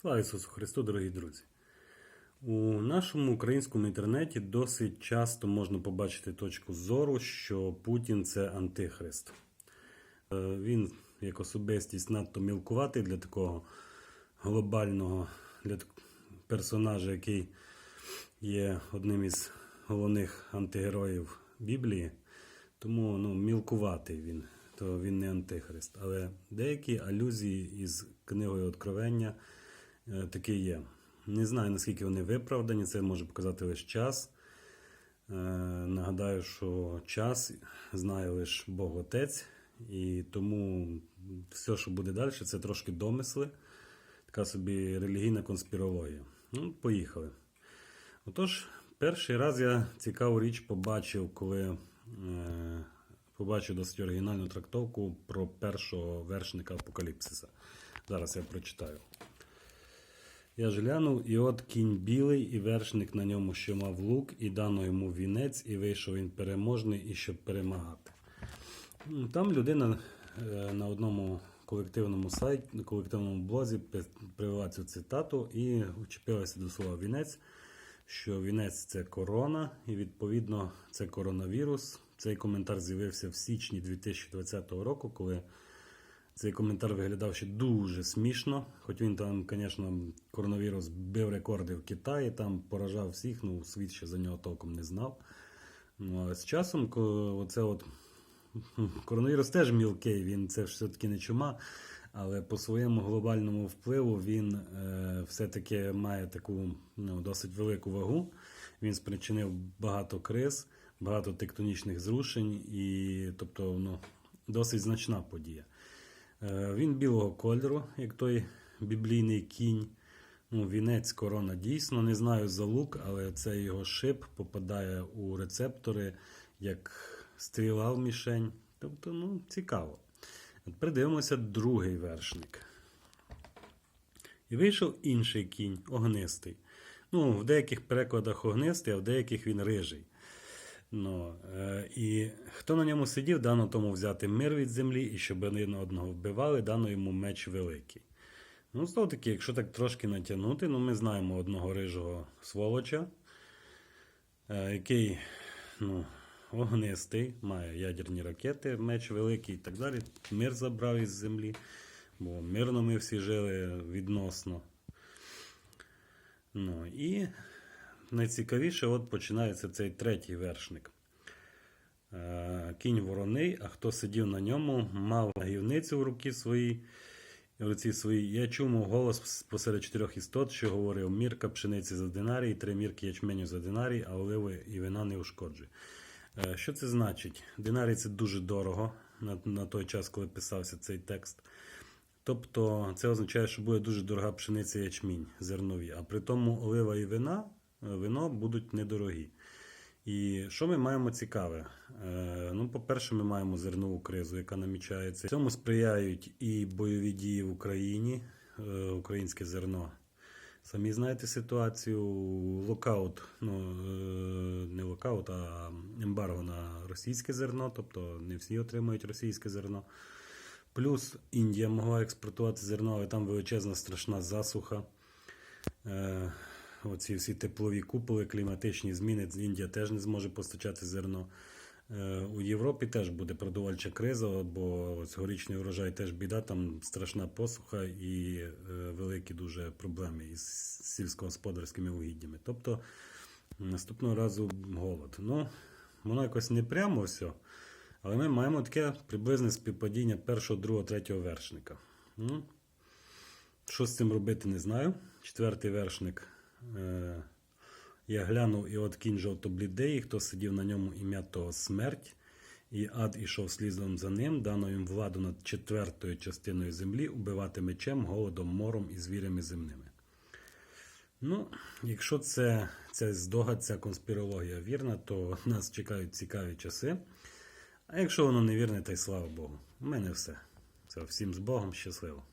Слава Ісусу Христу, дорогі друзі! У нашому українському інтернеті досить часто можна побачити точку зору, що Путін це антихрист. Е, Він як особистість надто мілкуватий для такого глобального для персонажа, який є одним із головних антигероїв Біблії. Тому ну, мілкуватий він, то він не антихрист. Але деякі алюзії із книгою Откровення е, таки є. Не знаю, наскільки вони виправдані, це може показати лише час. Е, Нагадаю, що час знає лише Бог Отець, і тому все, що буде далі, це трошки домисли, така собі релігійна конспірологія. Ну, поїхали. Отож, перший раз я цікаву річ побачив, коли е, побачив досить оригінальну трактовку про першого вершника Апокаліпсиса. Зараз я прочитаю. Я ж глянув, і от кінь білий, і вершник на ньому, що мав лук, і дано йому вінець, і вийшов він переможний, і щоб перемагати. Там людина е, на одному колективному сайті, на колективному блозі привела цю цитату і вчепилася до слова вінець, що вінець це корона, і відповідно це коронавірус. Цей коментар з'явився в січні 2020 року, коли цей коментар виглядав ще дуже смішно. Хоч він там, звісно, коронавірус бив рекорди в Китаї, там поражав всіх, ну світ ще за нього толком не знав. Ну а з часом, оце от коронавірус теж мілкий, він це все-таки не чума, але по своєму глобальному впливу він е, все-таки має таку ну, досить велику вагу. Він спричинив багато криз, багато тектонічних зрушень, і тобто ну, досить значна подія. Е, Він білого кольору, як той біблійний кінь. Ну, вінець корона дійсно. Не знаю за лук, але цей його шип попадає у рецептори як стріла в мішень. Тобто, ну, цікаво. Придивимося другий вершник. І вийшов інший кінь, огнистий. Ну, в деяких перекладах огнистий, а в деяких він рижий. Ну, е, і хто на ньому сидів, дано тому взяти мир від землі, і щоб один одного вбивали, дано йому меч великий. Ну, знову таки, якщо так трошки натягнути, ну ми знаємо одного рижого сволоча, е, який ну, огнистий, має ядерні ракети, меч великий і так далі. Мир забрав із землі, бо мирно ми всі жили відносно. Ну, і найцікавіше, от починається цей третій вершник. Е, Кінь вороний, а хто сидів на ньому, мав гівницю в руці своїй, руці своїй. Я чув мов голос посеред чотирьох істот, що говорив: мірка пшениці за динарій, три мірки ячменю за динарій, а оливи і вина не ушкоджує. Е, Що це значить? Динарій це дуже дорого на, на той час, коли писався цей текст. Тобто це означає, що буде дуже дорога пшениця ячмінь зернові, а при тому олива і вина, вино будуть недорогі. І що ми маємо цікаве? Е, ну, по-перше, ми маємо зернову кризу, яка намічається. Цьому сприяють і бойові дії в Україні, е, українське зерно. Самі знаєте ситуацію, локаут, ну е, не локаут, а ембарго на російське зерно, тобто не всі отримують російське зерно. Плюс Індія могла експортувати зерно, але там величезна страшна засуха. Оці всі теплові куполи, кліматичні зміни. Індія теж не зможе постачати зерно. Е, у Європі теж буде продовольча криза, бо цьогорічний урожай теж біда, там страшна посуха і е, великі дуже проблеми із сільськогосподарськими угіддями. Тобто наступного разу голод. Ну, воно якось не прямо все. Але ми маємо таке приблизне співпадіння першого, другого, третього вершника. Ну, що з цим робити, не знаю. Четвертий вершник. Е, я глянув, і от кінь жовто-блідий, хто сидів на ньому ім'я того смерть, і ад ішов слізом за ним, дано їм владу над четвертою частиною землі, убивати мечем, голодом, мором і звірями земними. Ну, якщо це, це здогад, ця конспірологія вірна, то нас чекають цікаві часи. А якщо воно не вірне, то й слава Богу. У мене все. Все, всім з Богом, щасливо.